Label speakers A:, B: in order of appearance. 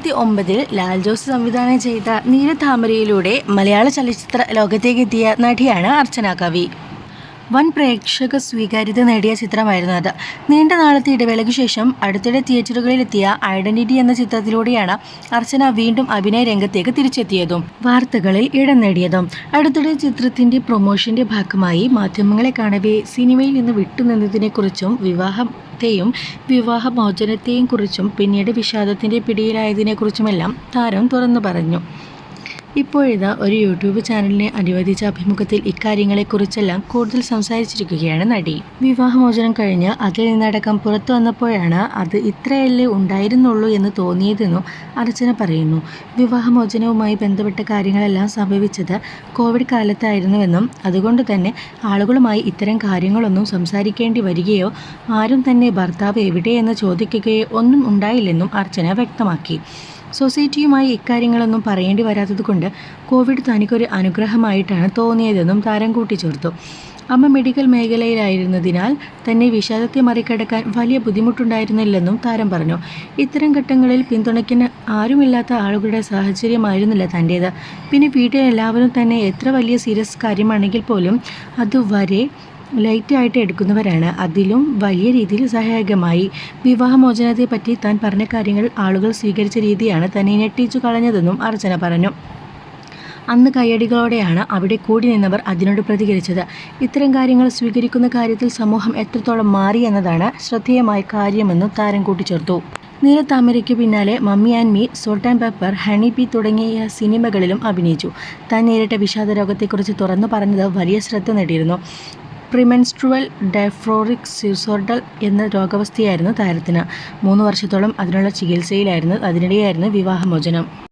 A: രണ്ടായിരത്തി ഒമ്പതിൽ ലാൽ ജോസ് സംവിധാനം ചെയ്ത നീലത്താമരയിലൂടെ മലയാള ചലച്ചിത്ര ലോകത്തേക്കെത്തിയ നടിയാണ് അർച്ചന കവി. വൻ പ്രേക്ഷക സ്വീകാര്യത നേടിയ ചിത്രമായിരുന്നു അത്. നീണ്ട നാളത്തെ ഇടവേളയ്ക്ക് ശേഷം അടുത്തിടെ തിയേറ്ററുകളിലെത്തിയ ഐഡന്റിറ്റി എന്ന ചിത്രത്തിലൂടെയാണ് അർച്ചന വീണ്ടും അഭിനയ രംഗത്തേക്ക് തിരിച്ചെത്തിയതും വാർത്തകളിൽ ഇടം നേടിയതും. അടുത്തിടെ ചിത്രത്തിന്റെ പ്രൊമോഷന്റെ ഭാഗമായി മാധ്യമങ്ങളെ കാണവേ സിനിമയിൽ നിന്ന് വിട്ടുനിന്നതിനെക്കുറിച്ചും വിവാഹത്തെയും വിവാഹമോചനത്തെയും കുറിച്ചും പിന്നീട് വിഷാദത്തിന്റെ പിടിയിലായതിനെക്കുറിച്ചുമെല്ലാം താരം തുറന്നു പറഞ്ഞു ഇപ്പോഴിതാ ഒരു യൂട്യൂബ് ചാനലിനെ അനുവദിച്ച അഭിമുഖത്തിൽ ഇക്കാര്യങ്ങളെക്കുറിച്ചെല്ലാം കൂടുതൽ സംസാരിച്ചിരിക്കുകയാണ് നടി. വിവാഹമോചനം കഴിഞ്ഞ് അതിൽ നിന്നടക്കം പുറത്തു വന്നപ്പോഴാണ് അത് ഇത്രയല്ലേ ഉണ്ടായിരുന്നുള്ളൂ എന്ന് തോന്നിയതെന്നും അർച്ചന പറയുന്നു. വിവാഹമോചനവുമായി ബന്ധപ്പെട്ട കാര്യങ്ങളെല്ലാം സംഭവിച്ചത് കോവിഡ് കാലത്തായിരുന്നുവെന്നും അതുകൊണ്ട് തന്നെ ആളുകളുമായി ഇത്തരം കാര്യങ്ങളൊന്നും സംസാരിക്കേണ്ടി വരികയോ ആരും തന്നെ ഭർത്താവ് എവിടെയെന്ന് ചോദിക്കുകയോ ഒന്നും ഉണ്ടായില്ലെന്നും അർച്ചന വ്യക്തമാക്കി. സൊസൈറ്റിയുമായി ഇക്കാര്യങ്ങളൊന്നും പറയേണ്ടി വരാത്തതുകൊണ്ട് കോവിഡ് തനിക്കൊരു അനുഗ്രഹമായിട്ടാണ് തോന്നിയതെന്നും താരം കൂട്ടിച്ചേർത്തു. അമ്മ മെഡിക്കൽ മേഖലയിലായിരുന്നതിനാൽ തന്നെ വിഷാദത്തെ മറികടക്കാൻ വലിയ ബുദ്ധിമുട്ടുണ്ടായിരുന്നില്ലെന്നും താരം പറഞ്ഞു. ഇത്തരം ഘട്ടങ്ങളിൽ പിന്തുണയ്ക്കുന്ന ആരുമില്ലാത്ത ആളുകളുടെ സാഹചര്യമായിരുന്നില്ല തന്റേത്. പിന്നെ വീട്ടിൽ എല്ലാവരും തന്നെ എത്ര വലിയ സീരിയസ് കാര്യമാണെങ്കിൽ പോലും അതുവരെ ലൈറ്റായിട്ട് എടുക്കുന്നവരാണ്. അതിലും വലിയ രീതിയിൽ സഹായകമായി. വിവാഹമോചനത്തെ പറ്റി താൻ പറഞ്ഞ കാര്യങ്ങൾ ആളുകൾ സ്വീകരിച്ച രീതിയാണ് തന്നെ ഞെട്ടിച്ചു കളഞ്ഞതെന്നും അർച്ചന പറഞ്ഞു. അന്ന് കയ്യടികളോടെയാണ് അവിടെ കൂടി നിന്നവർ അതിനോട് പ്രതികരിച്ചത്. ഇത്തരം കാര്യങ്ങൾ സ്വീകരിക്കുന്ന കാര്യത്തിൽ സമൂഹം എത്രത്തോളം മാറി എന്നതാണ് ശ്രദ്ധേയമായ കാര്യമെന്നും താരം കൂട്ടിച്ചേർത്തു. നീലത്താമരയ്ക്ക് പിന്നാലെ mummy and me salt and pepper honey bee തുടങ്ങിയ സിനിമകളിലും അഭിനയിച്ചു. താൻ നേരിട്ട വിഷാദ രോഗത്തെക്കുറിച്ച് തുറന്നു പറഞ്ഞത് വലിയ ശ്രദ്ധ നേടിയിരുന്നു. പ്രിമെൻസ്ട്രുവൽ ഡയഫ്രോറിക് സിസോർഡൽ എന്ന രോഗാവസ്ഥയായിരുന്നു താരത്തിന്. മൂന്ന് വർഷത്തോളം അതിനുള്ള ചികിത്സയിലായിരുന്നു അതിനിടെയായിരുന്നു വിവാഹമോചനം.